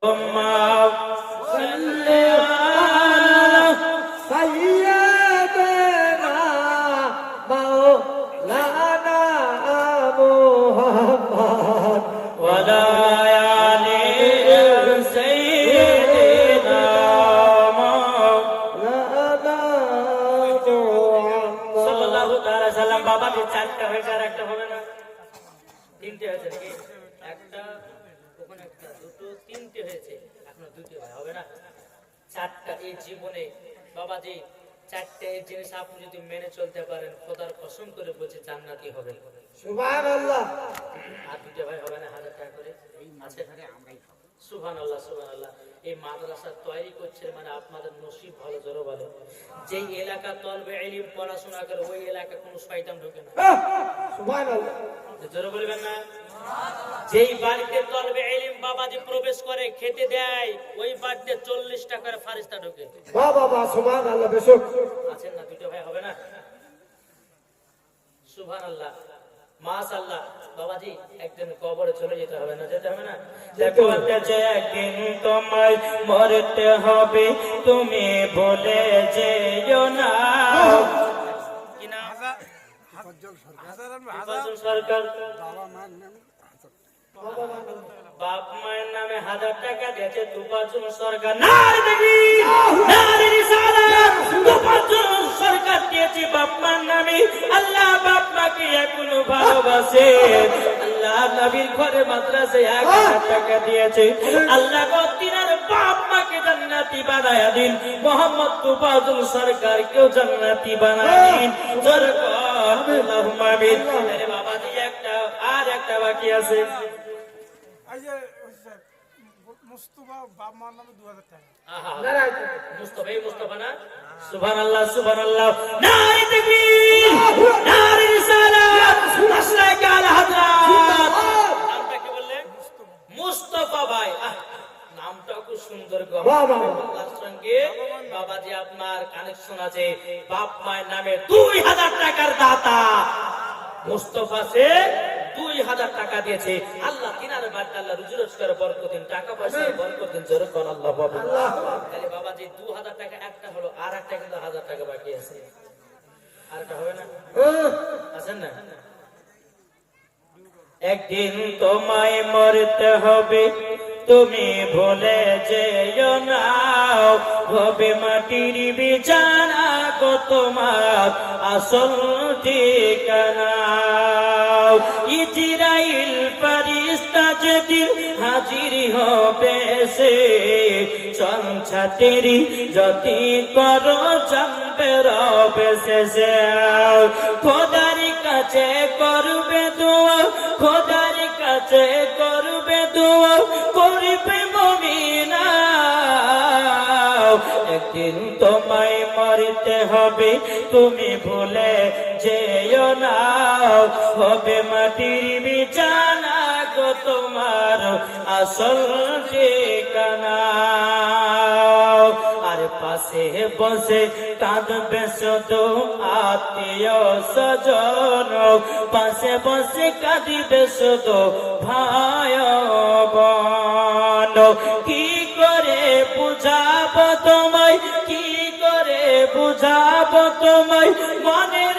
Allahumma জান্নাতি হবে? সুবহান আল্লাহ আর দুটো ভাই হবে না হাজার টাকা করে? আল্লাহ আল্লাহ এই মাদ্রাসা তৈরি করছে মানে আপনাদের নসিব ভালো জোরো ভালো যেই এলাকা তলবে এলিম পড়াশোনা করে ওই এলাকা কোনো শয়তান ঢোকে না। সুবহান আল্লাহ জোরে বলবেন না? যেই বাড়িতে তলবে এলিম বাবাজি প্রবেশ করে খেতে দেয় ওই বাড়িতে চল্লিশ টাকার ফারিস্তা ঢোকে। বাবা সুবহান আল্লাহ বেশক। আছেন না দুটো ভাই হবে না? সুভান আল্লাহ মাস আল্লাহ বাবাজি একদিন কবরে চলে যেতে হবে না যেতে হবে না? একদিন তোমায় মরতে হবে তুমি বলে যেও না। কি সরকার। বাপ মায়ের নামে হাজার টাকা দিয়েছে সরকার। নারী রিসালাত দুপাঁচজন সরকার দিয়েছে বাপ মার নামে। আল্লাহ বাপ মাকে এখনও ভালোবাসে। আল্লাহ নবীর ঘরে মাদ্রাসে এক হাজার টাকা দিয়েছে। আল্লাহ গতিনার বাপ মাকে জান্নাতি বানায়া দিন। মোহাম্মদ দুপাঁচজন সরকার কেউ জান্নাতি বানায় দিন। জোর কর আল্লাহুম্মা বাবা একটা আর একটা বাকি আছে। মুস্তফা বাপ মার নামে দু হাজার টাকা আহা এই মুস্তাফা না। সুবহানাল্লাহ সুবহানাল্লাহ। নারী তাকবীর নারী রিসালাত মাশরাক আল হযরত। নামটা কি বললেন মুস্তাফা ভাই। আহ, খুব সুন্দর সঙ্গে বাবাজি আপনার কানেকশন আছে। বাপ মায়ের নামে দুই হাজার টাকার দাতা। মুস্তফা সে দুই হাজার টাকা দিয়েছে। আল্লাহ তিনার বাড়িতে আল্লাহ রুজি রোজগার বরকতিন টাকা পয়সা বরকতিন জোরে কর আল্লাহ বাবা তাহলে দু হাজার টাকা একটা হলো আর একটা কিন্তু হাজার টাকা বাকি আছে। আর একটা হবে না? আছেন না? একদিন তোমায় মরতে হবে। তুমি ভুলে যেও না। হবে মাটির বিছানা গো তোমার আসল ঠিকানা। ইজরাইল ফারিস্তা যেদিন হাজির হবে সে সংসাতেরি যদি করো জানবে রবে শেষে খোদার কাছে করবে দোয়া খোদার কাছে করবে দোয়া করবে মমিনা। একদিন তোমায় মরতে হবে, তুমি ভুলে যেও না। হবে মাটির বিছানা গো তোমার আসল ঠিকানা। পাশে বসে কাঁদবে শুধু আত্মীয় স্বজন। পাশে বসে কাঁদিবে শুধু ভাই বন। কি করে বুঝাব তোমায়? কি করে বুঝাব তোমায়? মনের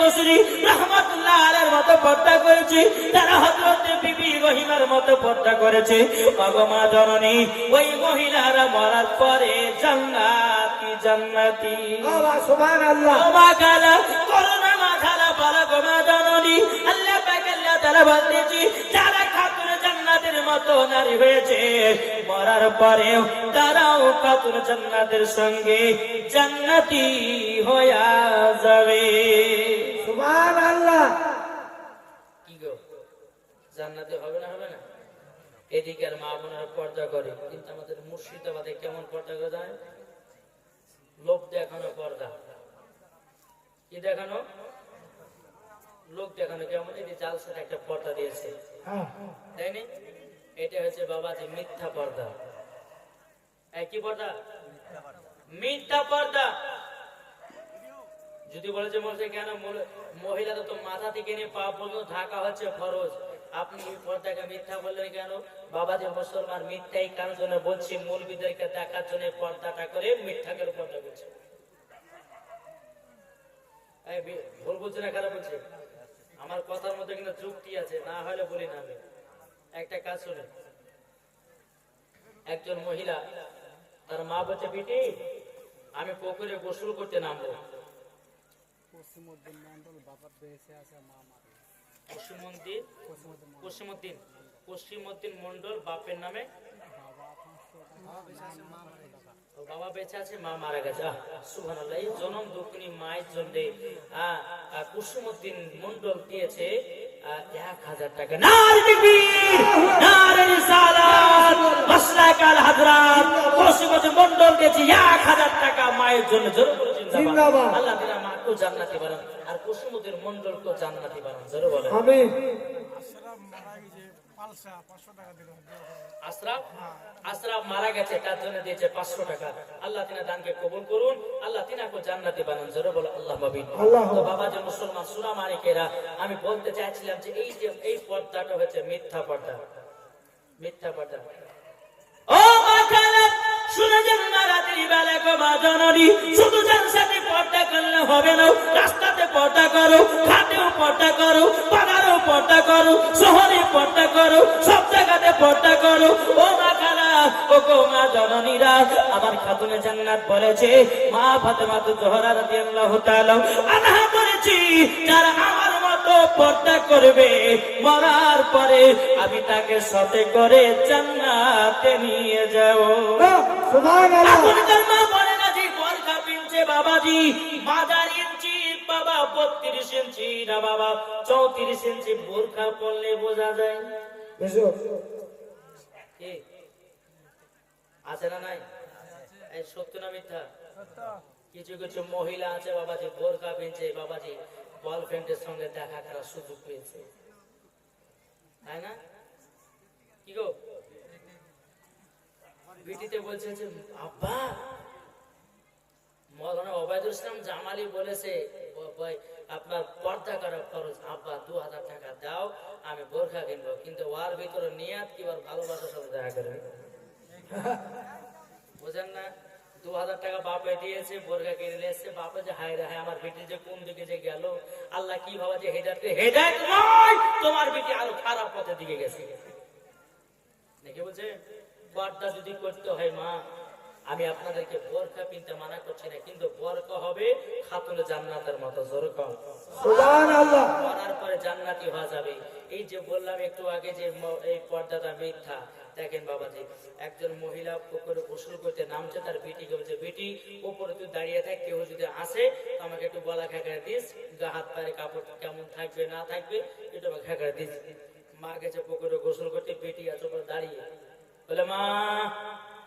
রাবিয়া বসরি মতো পর্দা করেছি। যারা হযরত বিবি রহিমার মতো পর্দা করেছে। মা জননী ওই মহিলারা মরার পরে জান্নাতি জান্নাতি। বাবা সুবহান আল্লাহ মা কালা করোনা মাথালা বলা গোমা জননী। আল্লাহ পাক আল্লাহ তাআলা বলতেছি যারা খাতুন জান্নাতের মতো নারী হয়েছে মরার পরেও তারাও খাতুন জান্নাতের সঙ্গে জান্নাতি হইয়া যাবে। সুবহান আল্লাহ কি গো? জান্নাতি হবে না হবে না? এদিকের মা বোনেরা পর্দা করে কিন্তু আমাদের মুর্শিদাবাদে কেমন পর্দা করে যায় লোক দেখানো পর্দা। কি দেখানো? লোক দেখানো কেমন? এই জালসার একটা পর্দা দিয়েছে। হ্যাঁ। তাই না? এটা হচ্ছে বাবা যে মিথ্যা পর্দা। কি পর্দা। মিথ্যা পর্দা। যদি বলে যে মনে কেন মহিলা- মহিলাদের তো মাথা থেকে নিয়ে পা পর্যন্ত ঢাকা হচ্ছে ফরজ? আপনি পর্দাকে মিথ্যা বললেন কেন? বাবা যে মুসলমান, মিথ্যাই কারণ জন্য বলছি মৌলবিদেরকে দেখার জন্য পর্দাটা করে মিথ্যাকে পর্দা করছে ভুল বলছে না, খারাপ বলছে আমার কথার মধ্যে কিন্তু যুক্তি আছে, না হলে বলি না আমি। একটা কাজ শুনে একজন মহিলা, তার মা বলছে, বিটি, আমি পুকুরে গোসল করতে নামবো। পশ্চিমউদ্দিন মন্ডল বাবার বেঁচে আছে মা মারে মন্ডল। বাপের নামে বাবা বেঁচে আছে মা মারা গেছে। আহ, সুবহানাল্লাহ এই জনম মায়ের জন্য কুসুমুদ্দিন মন্ডল দিয়েছে এক হাজার টাকা। মন্ডল দিয়েছে এক হাজার টাকা মায়ের জন্য। জোরে বলে জিন্দাবাদ। জিন্দাবাদ। আল্লাহ তাআলা মাকেও জান্নাতি বানান আর কুসুমুদ্দিন মন্ডলকেও জান্নাতি বানান জোরে বলে আমি আশরাফ মারা গেছে পালসা পাঁচশো টাকা দিল আশরাফ? আশরাফ মারা গেছে তার জন্য দিয়েছে পাঁচশো টাকা। আল্লাহ তিনা দানকে কবুল করুন আল্লাহ তিনাকে জান্নাতে বানান জোরে বলো আল্লাহ মাবিন আল্লাহ। তো বাবা যে মুসলমান সুরা মানিকেরা আমি বলতে চাইছিলাম যে এই যে এই পর্দাটা হচ্ছে মিথ্যা পর্দা। মিথ্যা পর্দা। ও মাখানা শুনে যান না বেলা গো মা জননী শুধু জানসাতে পর্দা করলে হবে না। রাস্তাতে পর্দা করো ঘাটেও পর্দা করো পাড়ারও পর্দা করো শহরে পর্দা করো সব জায়গাতে পর্দা করো। ও মা খালা ও গো মা জননীরা আমার খাতুনে জান্নাত বলেছে মা ফাতেমা তো জোহরা রাদিয়াল্লাহু তাআলা আনহা বলেছি যারা আমার মতো পর্দা করবে মরার পরে আমি তাকে সাথে করে জান্নাতে নিয়ে যাব। সুবহান বাবাজি মাজার ইঞ্চি বাবা বত্রিশ ইঞ্চি না বাবা চৌত্রিশ ইঞ্চি বোরখা পরলে বোঝা যায়। আছে না নাই? সত্য না মিথ্যা? কিছু কিছু মহিলা আছে বাবাজি বোরখা পিনছে বাবাজি বয়ফ্রেন্ডের সঙ্গে দেখা করার সুযোগ পেয়েছে। তাই না? কি গো? বিটিতে বলছে যে আব্বা মৌলানা ওবায়দুল ইসলাম জামালি বলেছে ওই আপনার পর্দা করা খরচ, আব্বা, দু হাজার টাকা দাও, আমি বোরখা কিনবো। কিন্তু ওর ভিতরে নিয়াত কি ওর ভালোবাসার সাথে দেখা করবে বুঝেন না? দু হাজার টাকা বাপে দিয়েছে, বোরখা কিনে এসছে। বাপে যে, হায় হায়, আমার বেটি যে কোন দিকে যে গেল? আল্লাহ কি ভাবা যে হেদায়ত হেদায়ত নয়, তোমার বেটি আরও খারাপ পথের দিকে গেছে। দেখে বলছে, পর্দা যদি করতে হয় মা আমি আপনাদেরকে বোরখা কিনতে মানা করছি না কিন্তু বোরখা হবে খাতুনে জান্নাতের মতো জোর কম সুবহান করার পরে জান্নাতি হওয়া যাবে। এই যে বললাম একটু আগে যে এই পর্দাটা মিথ্যা। দেখেন বাবাজি একজন মহিলা পুকুরে গোসল করতে নামছে তার বেটিকে বলছে বেটি উপরে তুই দাঁড়িয়ে থাক কেউ যদি আসে তো আমাকে একটু গলা খেঁকড়ে দিস গা হাত পায়ে কাপড় কেমন থাকবে না থাকবে একটু আমাকে খেঁকড়ে দিস। মা গেছে পুকুরে গোসল করতে বেটি আছে উপরে দাঁড়িয়ে। বলে মা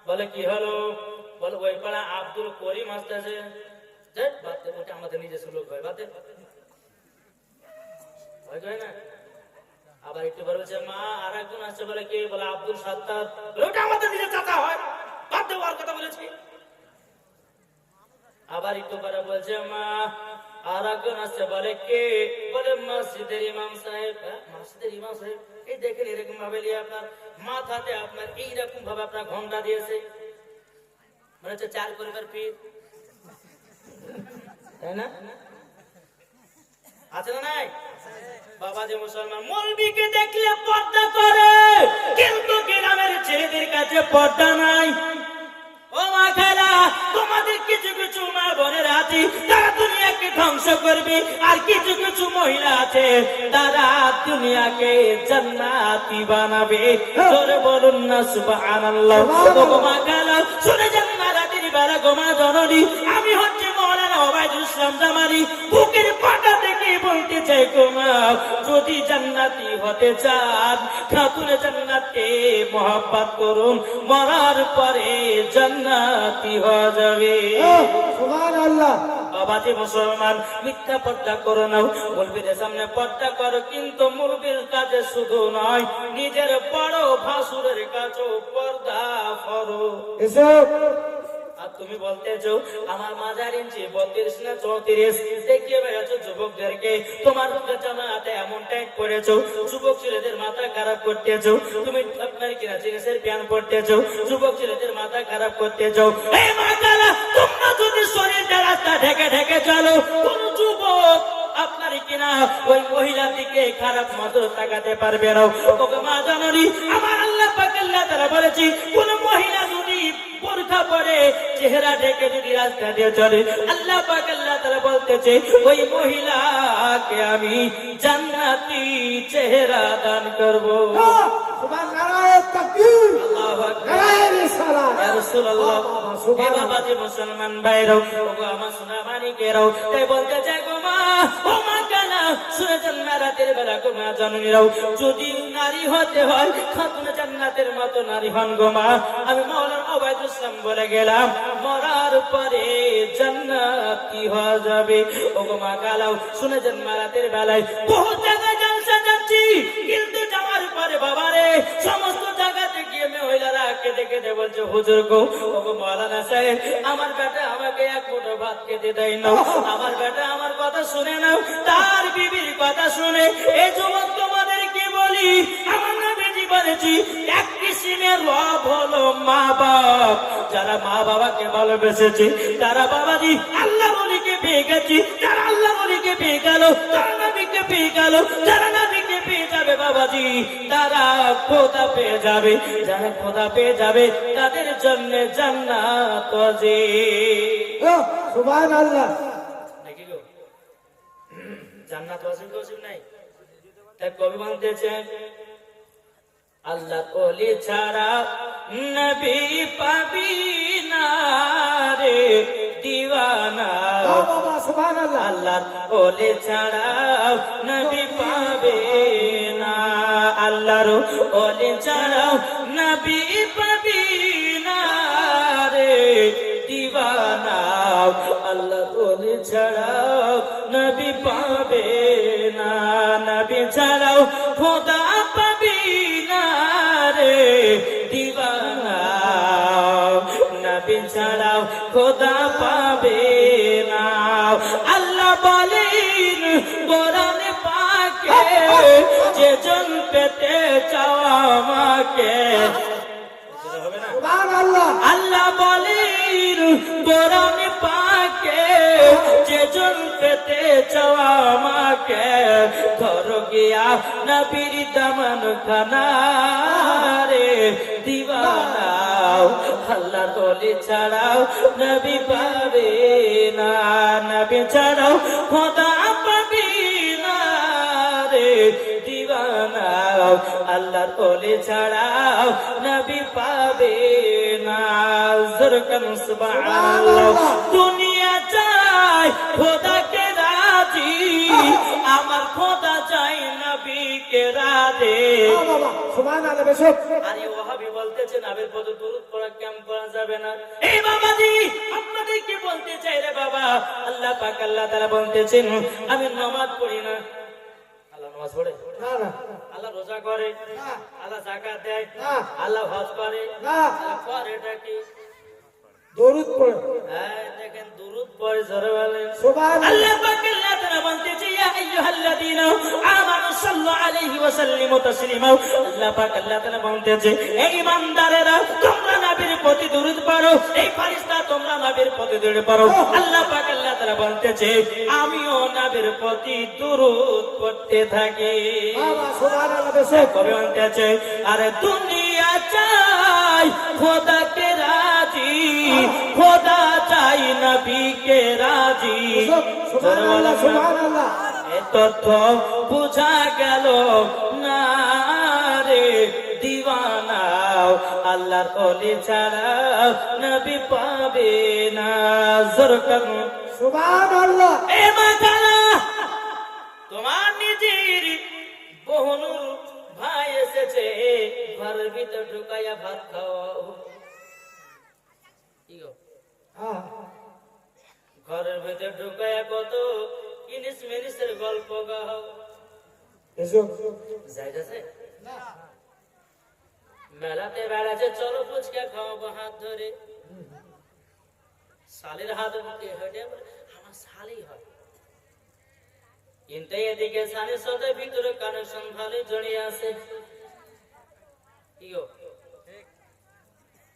বলে কি হলো? বলে ওই আব্দুল করিম আসতেছে। আমাদের হয় বাদ আবার একটু পরে বলছে মা আর একজন আসছে। বলে কে? বলে আব্দুল ওটা আমাদের নিজের চাচা হয়। বাদ কথা বলেছি। আবার একটু পরে বলছে মা আর একজন আসছে। বলে কে? বলে মসজিদের ইমাম সাহেব। হ্যাঁ, মসজিদের ইমাম সাহেব। এই দেখেন এরকম ভাবে নিয়ে আপনার মাথাতে আপনার এইরকম ভাবে আপনার ঘণ্টা দিয়েছে। মনে হচ্ছে চার পীর তাই না? আছে না নাই? বাবা যে মুসলমান মৌলবীকে দেখলে পর্দা করে কিন্তু গ্রামের ছেলেদের কাছে পর্দা নাই। ও মা খালা তোমাদের কিছু কিছু মা বোনের আছে তারা দুনিয়াকে ধ্বংস করবে আর কিছু কিছু মহিলা আছে তারা দুনিয়াকে জান্নাতি বানাবে। জোরে বলুন না সুবহানাল্লাহ। ও মা খালা শুনে যান বেলা গোমা জননী। আমি হচ্ছে মৌলানা ওবায়দুল ইসলাম জামালি। বুকের পাটা থেকে বলতে চাই গোমা যদি জান্নাতি হতে চান খাতুনে জান্নাতে মহাব্বাত করুন। মরার পরে জান্নাতি হয়ে যাবে। বাবাজি মুসলমান মিথ্যা পর্দা করো নাও মুরবিদের সামনে পর্দা করো কিন্তু মুরবির কাজে শুধু নয় নিজের বড় ভাসুরের কাছেও পর্দা করো। এসো। আর তুমি বলতেছো আমার মাজার ইঞ্চি বত্রিশ না, চৌত্রিশ। দেখিয়ে বেড়াচ্ছ যুবকদেরকে। তোমার জামাতে এমন টাইট করেছ, যুবক ছেলেদের মাথা খারাপ করতেছো তুমি আপনার কিনা জিনিসের প্যান পড়তেছো যুবক ছেলেদের মাথা খারাপ করতেছো তোমরা যদি শরীরটা রাস্তা ঢেকে ঢেকে চলো, কোন যুবক আপনার কিনা ওই মহিলার দিকে খারাপ নজর তাকাতে পারবে না। মা জাননি, আমার আল্লাহ পাক আল্লাহ তারা বলেছি, কোন মহিলা বোরখা পরে চেহারা ঢেকে যদি রাস্তা দিয়ে চলে আল্লাহ পাক আল্লাহ তারা বলতেছে ওই মহিলাকে আমি জান্নাতি চেহারা দান করব। সুবহান নারায়ণ তাকবীর। আল্লাহু আকবার। নারায়ণ সালাম রাসূলুল্লাহ। হে বাবা যে মুসলমান ভাইরাও আমার সোনা মানিকেরাও তাই বলতে চাই গো মা ও মা কানা শুনেছেন রাতের বেলা গো মা জননীরাও যদি নারী হতে হয় খাতুন জান্নাতের মতো নারী হন গো মা। আমি ওবায়দুল ইসলাম বলে গেলাম, মরার পরে জান্নাতি হয়ে যাবে? ওগো মা কালাও, শুনেছেন মা রাতের বেলায়, বহু জায়গায় জলসা যাচ্ছি কিন্তু যাওয়ার পরে বাবারে, সমস্ত জায়গাতে গিয়ে মহিলারা কেঁদে কেঁদে বলছে, হুজুর গো, ওগো মৌলানা সাহেব, আমার বেটা আমাকে এক মুঠো ভাত খেতে দেয় না আমার বেটা আমার কথা শুনে নাও, তার বিবির কথা শুনে এই যুবক তোমাদেরকে বলি? আমার নবীজি বলেছি? রব হলো মা বাপ। যারা মা বাবাকে ভালোবেসেছে তারা বাবাজি আল্লাহ বলিকে পেয়ে গেছি। যারা আল্লাহ বলিকে পেয়ে গেল তারা নবীকে পেয়ে গেল যারা নবীকে পেয়ে যাবে বাবাজি তারা খোদা পেয়ে যাবে। যারা খোদা পেয়ে যাবে তাদের জন্য জান্নাত ও জান্নাত নাই? তাই কবি আল্লাহ ওলি ছাড়া নবী পাবি না রে দিওয়ানা। আল্লাহ আল্লাহ ওলি ছাড়া নবী পাবে না। আল্লাহর ওলি ছাড়া নবী পাবি না রে দিওয়ানা। আল্লাহ ওলি ছাড়া নবী পাবে না। নবী ছাড়াও খোদা কোরআনে পাকে, যে জন পেতে চাও আমাকে ঘর গিয়া নবীর দামান খানা রে দিওয়ানাও আল্লাহ বলি ছাড়াও নবী পাবে না, নবী ছাড়াও খোদা পাবি না রে দিওয়ানাও আল্লাহর ওলি ছাড়াও নবী পাবে না। জরকান সুবহানাল্লাহ। দুনিয়া চাই খোদাকে রাজি। আমার খোদা চাই নবীকে ও বাবা আল্লাহ। আরে ওহাবি বলতেছে নাবের পদ দূরত পড়া কেমন করা যাবে না। এই বাবাজি আপনাদের বলতে চাই রে বাবা। আল্লাহ পাক আল্লাহ তারা বলতেছেন আমি নামাজ পড়ি না। আল্লাহ নামাজ পড়ে? না না আল্লাহ রোজা করে? আল্লাহ জাকাত দেয়? আল্লাহ হজ করে? করে এটা কি? দরুদ পড়ে। হ্যাঁ দেখেন দুরুদ পড়ে জোরে বলেন সুবহান আল্লাহ। আল্লাহ পাক আল্লাহ তাআলা বলতেছে ইয়া আইয়ুহাল্লাযীনা আমানু সাল্লু আলাইহি ওয়া সাল্লিমু তাসলিমা। আল্লাহ পাক আল্লাহ তাআলা বলতেছে এই ইমানদারেরা তোমরা নবীর প্রতি দরুদ পড়ো এই ফেরেশতা তোমরা নবীর প্রতি দরুদ পড়ো। আল্লাহ পাক আল্লাহ তাআলা বলতেছে আমিও নবীর প্রতি দরুদ পড়তে থাকি। বাবা সুবহান আল্লাহ কবে বলতেছে আরে দুনিয়া চাই খোদাকে খোদা চাই নবীকে রাজি। তথ্য বুঝা গেল না রে দিওয়ানা। আল্লাহর অলি ছাড়া নবী পাবে না। জোর এ মাতালা তোমার নিজের বহনুর ভাই এসেছে। ঘরের ভিতর ঢুকাইয়া ভাত খাওয়াও হ্যাঁ ঘরের ভিতর ঢুকাইয়া কত ইনিস মিনিসের গল্প গাও। যাইতেছে? মেলাতে বেড়াচ্ছে চলো ফুচকা খাওয়াবো হাত ধরে। শালির হাত মুখে হেঁটে আমার শালি হয়। কিন্তু এদিকে শালির সাথে ভিতরে কানেকশন ভালো জড়িয়ে আছে। কি গো?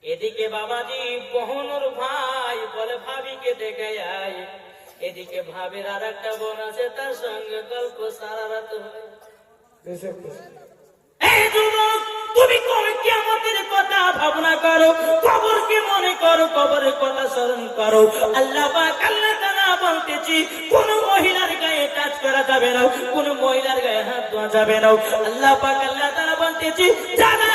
এদিকে বাবাজি বহনুর ভাই বলে ভাবিকে দেখে আয়। এদিকে ভাবির আর একটা বোন আছে তার সঙ্গে গল্প সারা রাত এসো এই যুবক, তুমি কিয়ামতের কথা ভাবনা করো? কবরকে মনে করো? কবরের কথা স্মরণ করো। আল্লাহ পাক আল্লাহ তাআলা বলতেছি কোন মহিলার গায়ে টাচ করা যাবে না। কোন মহিলার গায়ে হাত ধোয়া যাবে না। আল্লাহ পাক আল্লাহ তাআলা বলতেছি যারা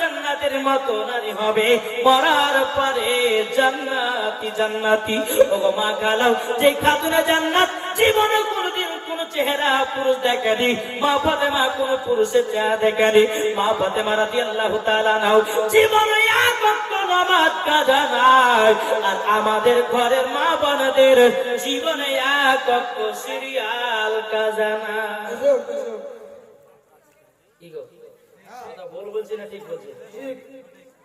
জান্নাতের মতো নারী হবে। মরার পরে জান্নাতি জান্নাতি। ও মা গালাও, যে খাতুনে জান্নাত, জীবনে কোনদিন কোন চেহারা পুরুষ মা কোন পুরুষের চেহারা মা ফাতেমা রাদিয়াল্লাহু তাআলা নাও, জীবনে নামাজ কাজা নাই। আর আমাদের ঘরের মা বোনদের জীবনে এক সিরিয়াল কাজা নাই এসো এসো কি গো কথা বল বলছি না ঠিক বলছি?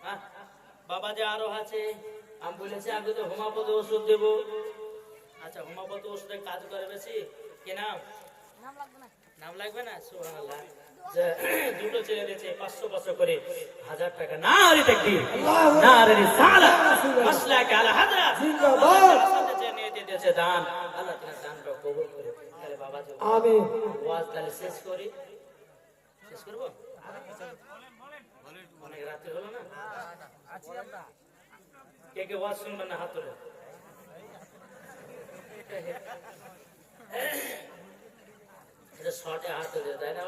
হ্যাঁ? বাবা যে আরও আছে আমি বলেছি আগে তো হোমাপতি ওষুধ দেবো। আচ্ছা হোমাপতি ওষুধে কাজ করে বেশি? কি নাম? নাম লাগবে না। সুবহানাল্লাহ। দুটো ছেলে দিয়েছে পাঁচশো পাঁচশো করে হাজার টাকা। না রে দেখবি না রে সালা মাসলা কালা হাজার জিন্দাবাদ। দিয়েছে দান। আল্লাহ তাআলা দানটা কবুল করে। তাহলে বাবা আমিন। ওয়াজ তাহলে শেষ করি। শেষ করব? অনেক রাত্রি হলো না? কে কে ওয়াজ শুনবেন না হাত তুলে এটা শর্টে হাত তাই না?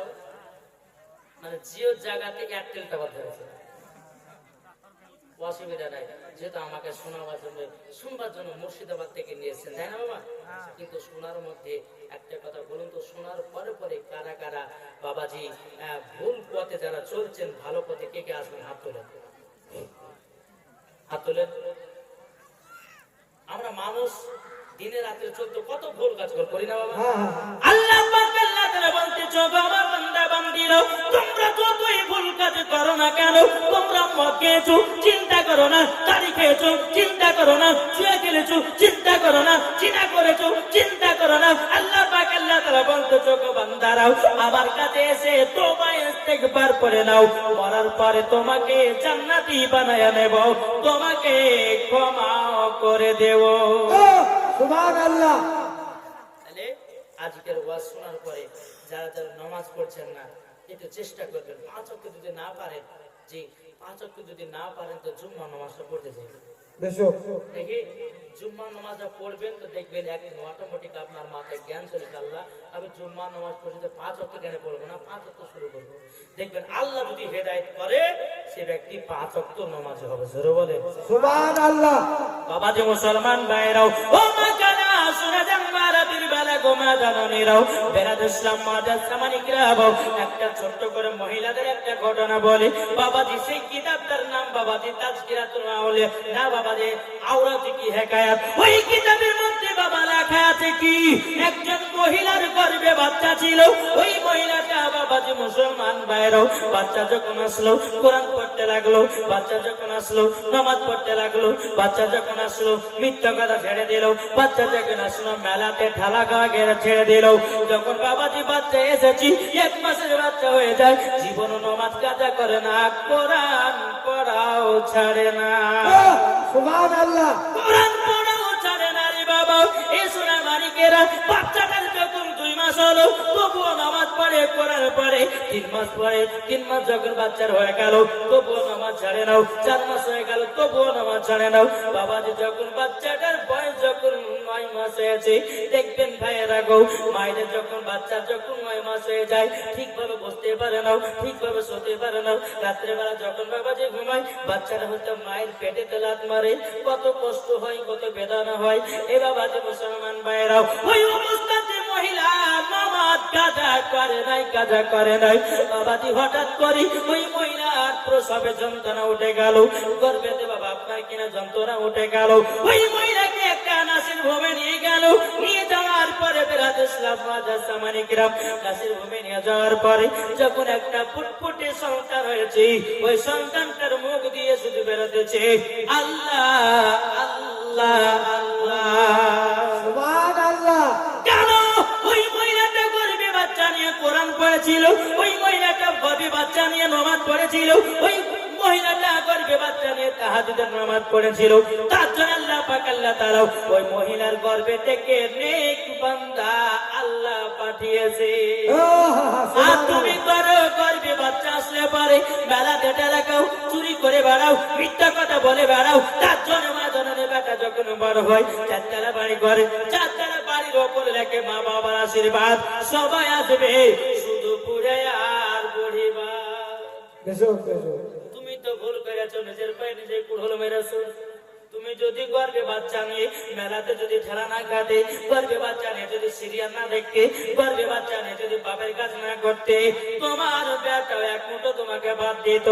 মানে জিও জায়গাতে এয়ারটেল টাওয়ার ধরেছে। অসুবিধা নাই। যেহেতু আমাকে শোনাবার জন্য শুনবার জন্য মুর্শিদাবাদ থেকে নিয়েছেন তাই না বাবা কিন্তু শোনার মধ্যে একটা কথা বলুন তো শোনার পরে পরে কারা কারা বাবাজি ভুল পথে যারা চলছেন ভালো পথে কে কে আসবেন? হাত তোলেন। হাত তোলেন। আমরা মানুষ দিনে রাত্রে চলতে কত ভুল কাজ কর- না বাবা হ্যাঁ হ্যাঁ। হ্যাঁ। আল্লাহ বাবা বান্দা বান্দিরা তোমরা যতই ভুল কাজ করো না কেন তোমরা খেয়েছো চিন্তা করো না তারি খেয়েছো চিন্তা করো না খেলেছো চিন্তা করো না চিনা করেছ চিন্তা করো না আল্লাহ পাক আল্লাহ তাআলা বলতেছো গো বান্দারাও আমার কাছে এসে তোবা ইস্তেগফার করে নাও। মরার পরে তোমাকে জান্নাতি বানায়া নেব। তোমাকে ক্ষমা করে দেবো। ও তাহলে আজকের ওয়াজ শোনার পরে যারা যারা নামাজ পড়ছেন না একটু চেষ্টা করবেন। পাঁচ যদি না পারেন যে পাঁচ যদি না পারেন তো জুম্মা নামাজটা পড়তে দেখি জুম্মা নামাজটা পড়বেন তো দেখবেন একদিন অটোমেটিক আপনার মাথায় জ্ঞান চলে আল্লাহ আমি জুম্মা নামাজ পড়ছি তো পাঁচ কেন পড়ব না? পাঁচ শুরু করব। দেখবেন আল্লাহ যদি হেদায়েত করে সে ব্যক্তি পাঁচ অক্ট নামাজ হবে জোরে বলে সুবহান আল্লাহ বাবা যে মুসলমান ভাইরাও ও মা কানা শুনে একটা ছোট্ট করে মহিলাদের একটা ঘটনা বলে। বাবাজি, সেই কিতাবটার নাম বাবাজি, তাজকিরাতুল আউলিয়া না বাবাজি আওরাতি কি হেকায়াত? ওই কিতাবের মধ্যে লেখা আছে কি? একজন মহিলার গর্ভে বাচ্চা ছিল। ওই মহিলাটা বাবাজি মুসলমান ভাইরাও বাচ্চা যখন আসলো কোরআন পড়তে লাগল। বাচ্চা যখন আসলো নামাজ পড়তে লাগল। বাচ্চা যখন আসলো মিথ্যা কথা ছেড়ে দিল। বাচ্চা যখন আসলো মেলাতে ঠালা খাওয়া গেলে ছেড়ে দিল। যখন বাবাজি বাচ্চা এসেছি এক মাসের বাচ্চা হয়ে যায়। জীবন নমাজ কাজা করে না কোরআন পড়াও ছাড়ে না। কোরআন বাচ্চাটার যখন দুই মাস হলো, তবুও নামাজ পড়ে কোরআন পরে তিন মাস পরে, তিন মাস যখন বাচ্চার হয়ে গেল, তবুও নামাজ ছাড়ে নাও। চার মাস হয়ে গেল, তবুও নামাজ ছাড়ে নাও। বাবাজি যখন বাচ্চাটার বয়স যখন মাস হয়েছে দেখবেন ভাইয়েরা গো মায়েদের যখন বাচ্চা যখন নয় মাস হয়ে যায়, ঠিকভাবে বসতে পারে না, ঠিকভাবে শুতে পারে না। রাত্রেবেলা যখন বাবাজি ঘুমায়, বাচ্চারা হয়তো মায়ের পেটে তেলাত মারে, কত কষ্ট হয়, কত বেদনা হয়। এ বাবাজি মুসলমান ভাইয়েরাও, ওই অবস্থাতে মহিলা নামাজ কাজা যন্ত্রণা উঠে গেল। গর্বেতে, বাবা, আপনার কিনা যন্ত্রণা উঠে গেল? ওই নিয়ে যাওয়ার পরে বেরাতে ইসলাম সামানি গ্রাম। নাসির ভূমে নিয়ে যাওয়ার পরে যখন একটা ফুটফুটে সন্তান হয়েছে ওই সন্তানটার মুখ দিয়ে শুধু বেরোতেছে আল্লাহ আল্লাহ আল্লাহ। আল্লাহ কেন? ওই মহিলাটা গর্বে বাচ্চা নিয়ে কোরআন পড়েছিল ওই মহিলাটা গর্বে বাচ্চা নিয়ে নমাজ পড়েছিল ওই মহিলাটা গর্বে বাচ্চা নিয়ে তাহাজুদের নামাজ পড়েছিল। তার জন্য পাক আল্লাহ তাআলা ওই মহিলার গর্বে থেকে নেক বান্দা আল্লাহ পাঠিয়েছে। আর তুমি করো গর্বে বাচ্চা আসলে পারে মেলা ডেটা লাগাও চুরি করে বেড়াও মিথ্যা কথা বলে বেড়াও তার জন্য মা বেটা যখন বড় হয় চারতলা বাড়ি করে চারতলা বাড়ির ওপরে রেখে মা বাবার আশীর্বাদ সবাই আসবে শুধু পুরে আর পরিবার তুমি তো ভুল করেছ নিজের পায়ে নিজে কুড়হল মেরেছো। তুমি যদি গর্বে বাচ্চা নিয়ে মেলাতে যদি ঠেলা না কাটে, গর্বে বাচ্চা নিয়ে যদি সিরিয়াল না দেখতে, গর্বে বাচ্চা নিয়ে যদি বাপের কাজ না করতে, তোমার বেটা এক মুঠো তোমাকে বাদ দিত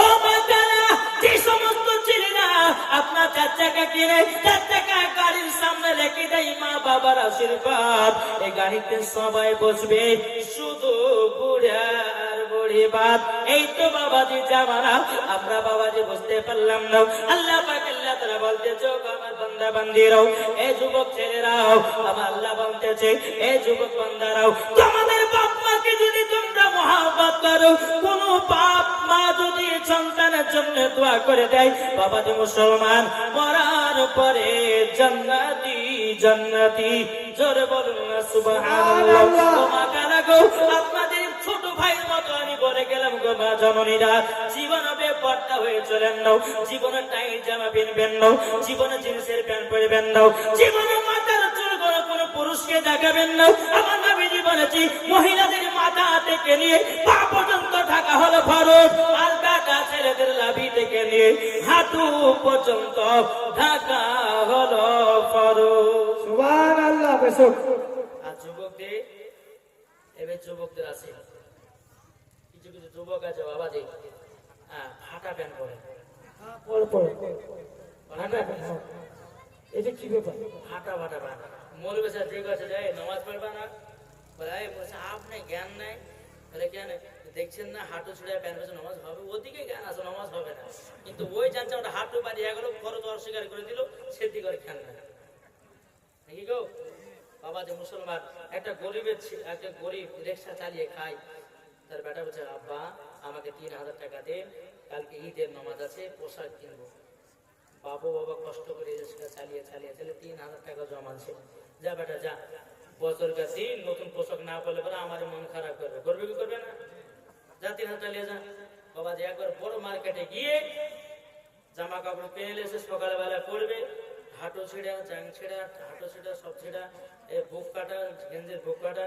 ও বাচ্চারা, যে সমস্ত ছেলেরা আপনার চার চাকা কিনে চার চাকা গাড়ির সামনে রেখে দেয় মা বাবার আশীর্বাদ। এই গাড়িতে সবাই বসবে, শুধু এই তো বাবাজি জামানা, আমরা বাবাজি বুঝতে পারলাম না। আল্লাহ পাক বান্দা বান্দিরাও এ যুবক ছেলেরাও আমার আল্লাহ বলতেছে এ যুবক বান্দারাও তোমাদের বাপ মাকে যদি তোমরা মহাব্বত করো কোন বাপ মা যদি সন্তানের জন্য দোয়া করে দেয় বাবাজি মুসলমান মরার পরে জান্নাতি জান্নাতি জোরে বলুন না সুবহানাল্লাহ। ও মা কারা গো আপনাদের ছোট ভাইয়ের মতো আমি বলে গেলাম গো মা জননীরা জীবন বেপর্দা হয়ে চলেন নাও। জীবনে টাইট জামা পিনবেন নাও। জীবনে জিন্সের প্যান্ট পরবেন নাও। জীবনে মাথার চুল কোনো কোনো পুরুষকে দেখাবেন না আমার নবী বলেছি মহিলাদের মাথা থেকে নিয়ে পা পর্যন্ত ঢাকা হলো ফরজ আর বেটা ছেলেদের লাভি থেকে নিয়ে হাঁটু পর্যন্ত ঢাকা হলো ফরজ। সুবহান আল্লাহ আর যুবকদের এবার যুবকদের আছে। কিছু কিছু যুবক আছে বাবা যে হ্যাঁ, দেখছেন না হাঁটু ছুড়ে প্যান্ট পেছে নামাজ হবে? ওদিকে জ্ঞান আছে নামাজ হবে না। কিন্তু ওই জানছে ওটা হাঁটু বাড়িয়ে গেল ফরজ অস্বীকার করে দিল সেদিকে করে খেয়াল না নাকি গো? বাবা যে মুসলমান একটা গরিবের একটা গরিব রিক্সা চালিয়ে খায়। তার বেটা বলছে আব্বা আমাকে তিন হাজার টাকা দে কালকে ঈদের নামাজ আছে, পোশাক কিনবো। বাবু বাবা কষ্ট করে রিক্সা চালিয়ে চালিয়ে চালিয়ে তিন হাজার টাকা জমাচ্ছে যা বেটা, যা। বছরকার দিন নতুন পোশাক না পেলে পরে আমার মন খারাপ করবে। করবে কি করবে না? যা, তিন হাজার চালিয়ে যা। বাবা, যে একবার বড় মার্কেটে গিয়ে জামা কাপড় পেয়ে এসে সকালবেলা পরবে হাঁটু ছেঁড়া, জাং ছেঁড়া, হাঁটু ছেঁড়া, সব ছেঁড়া। বুক কাটা, গেঞ্জের বুক কাটা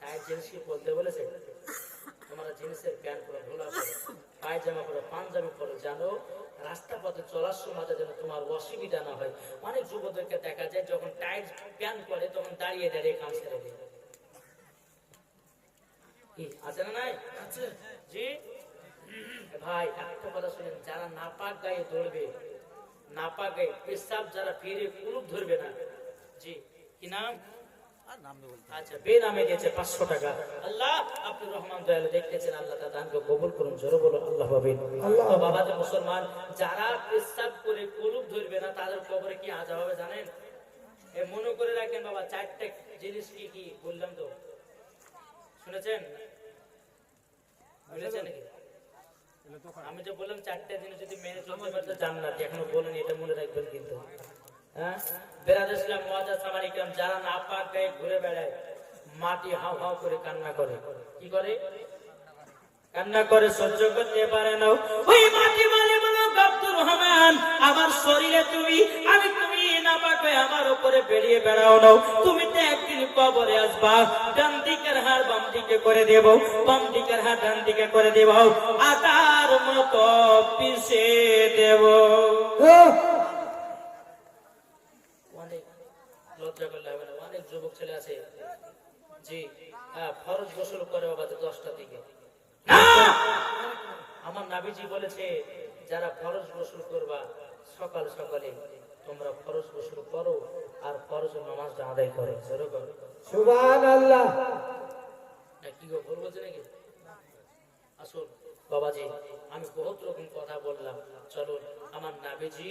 তাই জিন্সকে বলতে বলেছে? তোমরা জিন্সের প্যান্ট পরো ভোলা করো পায়জামা পরো পাঞ্জাবি পরো জানো রাস্তা পথে চলার সময় যেন তোমার অসুবিধা না হয়। অনেক যুবকদেরকে দেখা যায় যখন টাইট প্যান্ট পরে তখন দাঁড়িয়ে দাঁড়িয়ে কাম ছেড়ে দেয় আছে না নাই? জি? ভাই একটা কথা শুনেন যারা নাপাক গায়ে দৌড়বে নাপাক গায়ে পেশাব যারা ফিরে কুলুপ ধরবে না। জি কি নাম? আচ্ছা বেনামে দিয়েছে পাঁচশো টাকা। আল্লাহ আপনি রহমান দয়ালু দেখতেছেন আল্লাহ তার দানকে কবুল করুন জোরে বলো আল্লাহ পাবেন তো বাবা মুসলমান যারা পেশাব করে কুলুপ ধরবে না তাদের কবরে কি আজা হবে জানেন? মনে করে রাখেন বাবা চারটে জিনিস কি কি বললাম তো? শুনেছেন? বুঝেছেন নাকি? আমি যে বললাম চারটে দিনে যদি মেনে চলতে পারতো জান্নাতি এখনও বলেনি এটা মনে রাখবেন কিন্তু। হ্যাঁ? আমার শরীরে তুমি, আমি তুমি না আমার উপরে বেরিয়ে বেড়াও নাও তুমি তো একদিন কবরে আসবা, ডান দিকের হার বাম দিকে করে দেব। বাম দিকের হার ডান দিকে করে দেব। আটার মতো পিষে দেব ও, অনেক লজ্জা করলে হবে না অনেক যুবক ছেলে আছে। জি হ্যাঁ ফরজ গোসল করে বাবা দশটা দিকে। আমার নাবিজি বলেছে যারা ফরজ গোসল করবা সকাল সকালে তোমরা ফরজ গোসল করো আর ফরজ নামাজ আদায় করো। জোরে করো সুবহান আল্লাহ কি গো ভুল বলছে নাকি? আসুন বাবাজি আমি বহুত রকম কথা বললাম। চলো আমার নাবিজি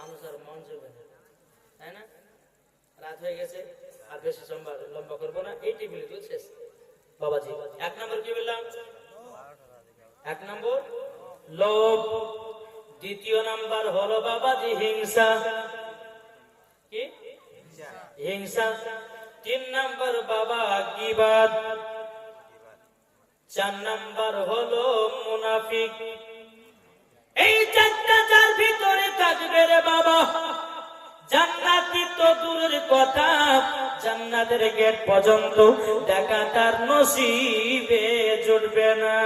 মানুষ আর মন না। তাই না? রাত হয়ে গেছে, আর বেশি লম্বা লম্বা করব না। এই টেবিল শেষ। বাবাজি, এক নম্বর কি বললাম? এক নম্বর, লোভ। দ্বিতীয় নাম্বার হলো বাবাজি, হিংসা। কি? হিংসা। তিন নাম্বার বাবা গিবাদ চার নাম্বার হলো মুনাফিক। এই চারটা ভিতরে থাকবে রে বাবা। জান্নাতি তো দূরের কথা, জান্নাতের গেট পর্যন্ত দেখা তার নসিবে জুটবে না।